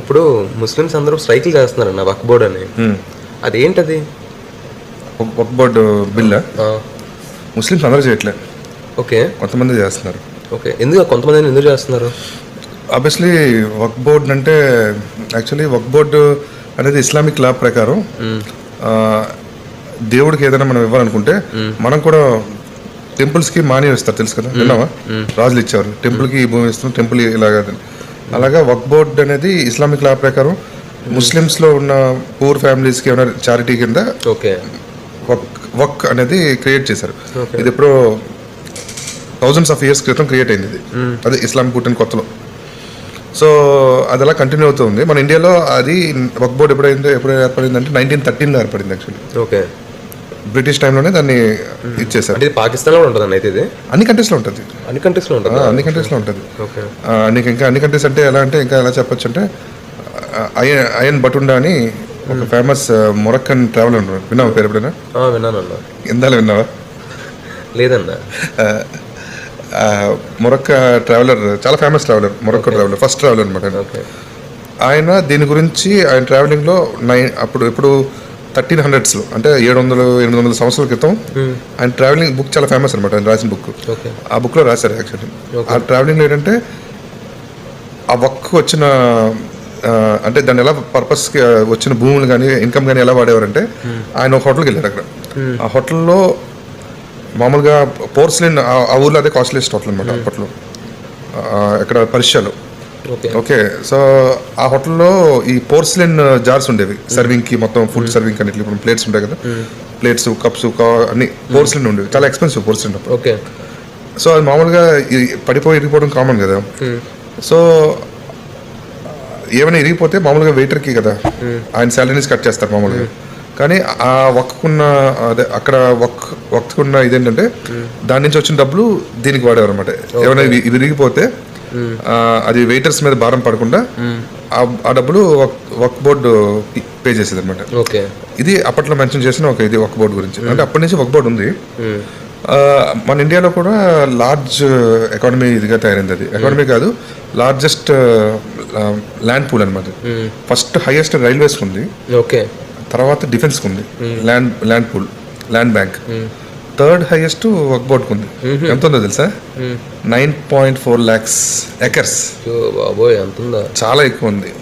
ఇప్పుడు ముస్లిమ్స్ అందరూ స్ట్రైకులు చేస్తున్నారన్న వక్ బోర్డ్ అని. అదేంటది? ఒక బోర్డు బిల్ ముస్లిమ్స్ అందరూ చేయట్లే. ఓకే. కొంతమంది చేస్తున్నారు. ఓకే. ఎందుకు కొంతమంది ఎందుకు చేస్తున్నారు? ఆబ్వియస్లీ వక్ బోర్డ్ అంటే యాక్చువల్లీ వక్ బోర్డు అనేది ఇస్లామిక్ లా ప్రకారం దేవుడికి ఏదైనా మనం ఇవ్వాలనుకుంటే మనం కూడా temples కి మాని ఇస్తారు తెలుసు కదా? విన్నావా? రాజులు ఇచ్చారు Temple కి ఈ భూమి ఇస్తున్నాం టెంపుల్ ఇలాగా అలాగా వక్ బోర్డ్ అనేది ఇస్లామిక్ లా ప్రకారం ముస్లిమ్స్లో ఉన్న పూర్ ఫ్యామిలీస్కి ఏమైనా చారిటీ కింద ఓకే. వక్ వక్ అనేది క్రియేట్ చేశారు. ఇది ఎప్పుడో థౌజండ్స్ ఆఫ్ ఇయర్స్ క్రితం క్రియేట్ అయింది ఇది. అదే ఇస్లాం పుట్టిన కొత్తలో. సో అది అలా కంటిన్యూ అవుతుంది మన ఇండియాలో అది వక్ బోర్డ్ ఎప్పుడైంది ఎప్పుడు ఏర్పడింది అంటే నైన్టీన్ థర్టీన్లో ఏర్పడింది యాక్చువల్లీ ఓకే. బ్రిటిష్ టైంలోనే దాన్ని ఇచ్చేసారు అంటే పాకిస్తాన్లో ఉంటుంది అయితే ఇది? అన్ని కంట్రీస్లో ఉంటుంది. అన్ని కంట్రీస్లో ఉంటుంది? అన్ని కంట్రీస్లో ఉంటుంది. నీకు ఇంకా అన్ని కంట్రీస్ అంటే ఎలా అంటే ఇంకా ఎలా చెప్పొచ్చు అంటే అయన్ అయన్ బటుండా అని ఒక ఫేమస్ మొరక్కన్ ట్రావెల్ ఉన్నారు విన్నావా పేరు ఎప్పుడైనా? ఆ, విన్నానన్న ఇందాల విన్నావా? లేదన్న. మొరక్క ట్రావెలర్ చాలా famous traveller Morocco traveller first traveller అనమాట ఆయన. దీని గురించి ఆయన ట్రావెలింగ్లో నైన్ అప్పుడు ఇప్పుడు థర్టీన్ హండ్రెడ్స్లో అంటే ఏడు వందలు ఎనిమిది వందల సంవత్సరాల క్రితం ఆయన ట్రావెలింగ్ బుక్ చాలా ఫేమస్ అనమాట ఆయన రాసిన బుక్ ఆ బుక్లో రాశారు యాక్చువల్లీ ఆ ట్రావెలింగ్లో ఏంటంటే ఆ వర్క్ వచ్చిన అంటే దాన్ని ఎలా పర్పస్కి వచ్చిన భూములు కానీ ఇన్కమ్ కానీ ఎలా వాడేవారంటే ఆయన ఒక హోటల్కి వెళ్ళారు అక్కడ. ఆ హోటల్లో మామూలుగా పోర్స్లిన్ ఆ ఊర్లో అదే కాస్ట్లీస్ట్ హోటల్ అనమాట అప్పట్లో. ఇక్కడ పర్షియాలో ఓకే. సో ఆ హోటల్లో ఈ పోర్స్లిన్ జార్స్ ఉండేవి. సర్వింగ్కి మొత్తం ఫుడ్ సర్వింగ్ అన్నిటి ఇప్పుడు ప్లేట్స్ ఉంటాయి కదా. ప్లేట్స్ కప్స్ అన్ని పోర్స్లిన్ ఉండేవి. చాలా ఎక్స్పెన్సివ్ పోర్స్లిన్ ఓకే. సో అది మామూలుగా పడిపోయి ఇరిగిపోవడం కామన్ కదా. సో ఏమైనా ఇరిగిపోతే మామూలుగా వెయిటర్కి కదా. ఆయన శాలరీస్ కట్ చేస్తారు మామూలుగా. కానీ ఆ వర్క్కున్న అదే అక్కడ వర్క్ వర్క్కున్న ఇదేంటంటే దాని నుంచి వచ్చిన డబ్బులు దీనికి వాడేవారు అనమాట ఏమైనా ఆ, అది వెయిటర్స్ మీద భారం పడకుండా ఆ- డబ్బులు వర్క్ బోర్డు పే చేసేది అనమాట ఓకే. ఇది అప్పట్లో మెన్షన్ చేసిన ఒక ఇది వర్క్ బోర్డు గురించి. అంటే అప్పటి నుంచి వర్క్ బోర్డు ఉంది. మన ఇండియాలో కూడా లార్జ్ ఎకానమీ ఇదిగా తయారైంది అది. ఎకానమీ కాదు లార్జెస్ట్ ల్యాండ్ పూల్ అనమాట ఫస్ట్ హైయెస్ట్ రైల్వేస్ ఉంది. ఓకే. తర్వాత డిఫెన్స్ ఉంది. Land land pool land bank third highest work ఉంది. ఎంత ఉందో తెలుసా? Nine point four lakhs acres. బాబోయ్ ఉందా? చాలా ఎక్కువ ఉంది.